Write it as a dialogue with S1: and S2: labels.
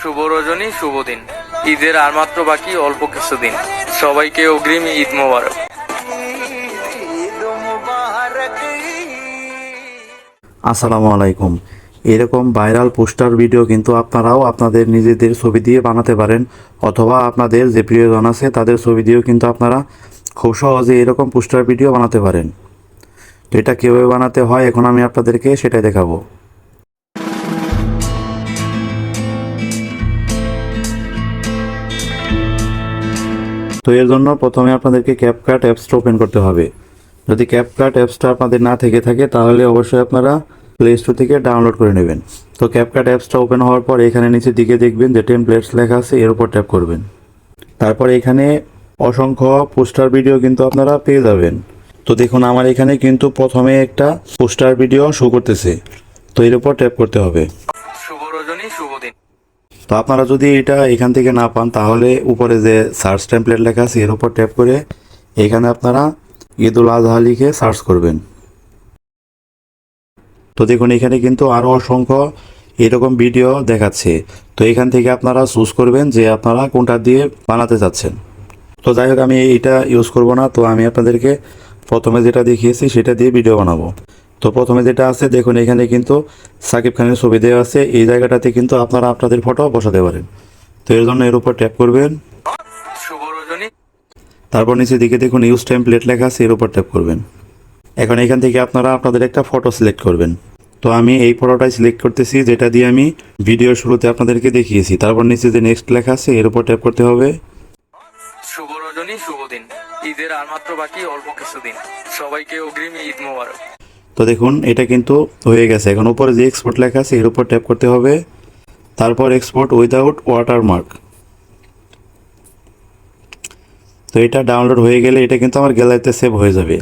S1: শুভ রজনী, শুভ দিন। ঈদের আর মাত্র বাকি অল্প কিছুদিন সবাইকে অগ্রিম ঈদ মোবারক।
S2: আসসালামু আলাইকুম। এরকম ভাইরাল পোস্টার ভিডিও কিন্তু আপনারাও আপনাদের নিজেদের ছবি দিয়ে বানাতে পারেন, অথবা আপনাদের যে প্রিয়জন আছে তাদের ছবি দিয়েও কিন্তু আপনারা খুব সহজে এরকম পোস্টার ভিডিও বানাতে পারেন। তো এটা কীভাবে বানাতে হয় এখন আমি আপনাদেরকে সেটাই দেখাবো। তো এর জন্য প্রথমে আপনাদেরকে ক্যাপকাট অ্যাপসটা ওপেন করতে হবে। যদি ক্যাপকাট অ্যাপসটা আপনাদের না থেকে থাকে, তাহলে অবশ্যই আপনারা প্লে স্টোর থেকে ডাউনলোড করে নেবেন। তো ক্যাপকাট অ্যাপসটা ওপেন হওয়ার পর এখানে নিচের দিকে দেখবেন যে টেমপ্লেটস লেখা আছে, এর উপর ট্যাপ করবেন। তারপর এখানে অসংখ্য পোস্টার ভিডিও কিন্তু আপনারা পেয়ে যাবেন। তো দেখুন, আমার এখানে কিন্তু প্রথমে একটা পোস্টার ভিডিও শো করতেছে। তো এর উপর ট্যাপ করতে হবে।
S1: শুভ রজনী, শুভ দিন।
S2: তো আপনারা যদি এটা এখান থেকে না পান, তাহলে উপরে যে সার্চ টেমপ্লেট লেখা আছে, এর উপর ট্যাপ করে এখানে আপনারা ঈদুল আজহা লিখে সার্চ করবেন। তো দেখুন, এখানে কিন্তু আরও অসংখ্য এরকম ভিডিও দেখাচ্ছে। তো এখান থেকে আপনারা চুজ করবেন যে আপনারা কোনটা দিয়ে বানাতে চাচ্ছেন। তো যাই হোক, আমি এইটা ইউজ করব না। তো আমি আপনাদেরকে প্রথমে যেটা দেখিয়েছি, সেটা দিয়ে ভিডিও বানাবো। তো প্রথমে যেটা আছে, দেখুন এখানে কিন্তু সাকিব খানের ছবি দেওয়া আছে। এই জায়গাটাতে কিন্তু আপনারা আপনাদের ফটো বসাতে পারেন। তো এর জন্য এর উপর ট্যাপ করবেন। তারপর নিচের দিকে দেখুন ইউজ টেমপ্লেট লেখা আছে, এর উপর ট্যাপ করবেন। এখন এখান থেকে আপনারা আপনাদের একটা ফটো সিলেক্ট করবেন। তো আমি এই ফটোটাই সিলেক্ট করতেছি, যেটা দিয়ে আমি ভিডিওর শুরুতে আপনাদেরকে দেখিয়েছি। তারপর নিচে যে নেক্সট লেখা আছে, এর উপর ট্যাপ করতে হবে।
S1: শুভ রজনী, শুভ দিন। ঈদের আর মাত্র বাকি, অল্প কিছুদিন সবাইকে অগ্রিম ঈদ মোবারক।
S2: তো দেখুন, এটা কিন্তু হয়ে গেছে। এখন উপরে যে এক্সপোর্ট লেখা আছে, এর উপর ট্যাপ করতে হবে। তারপর এক্সপোর্ট উইদাউট ওয়াটারমার্ক তো এটা ডাউনলোড হয়ে গেলে এটা কিন্তু আমার গ্যালারিতে সেভ হয়ে যাবে।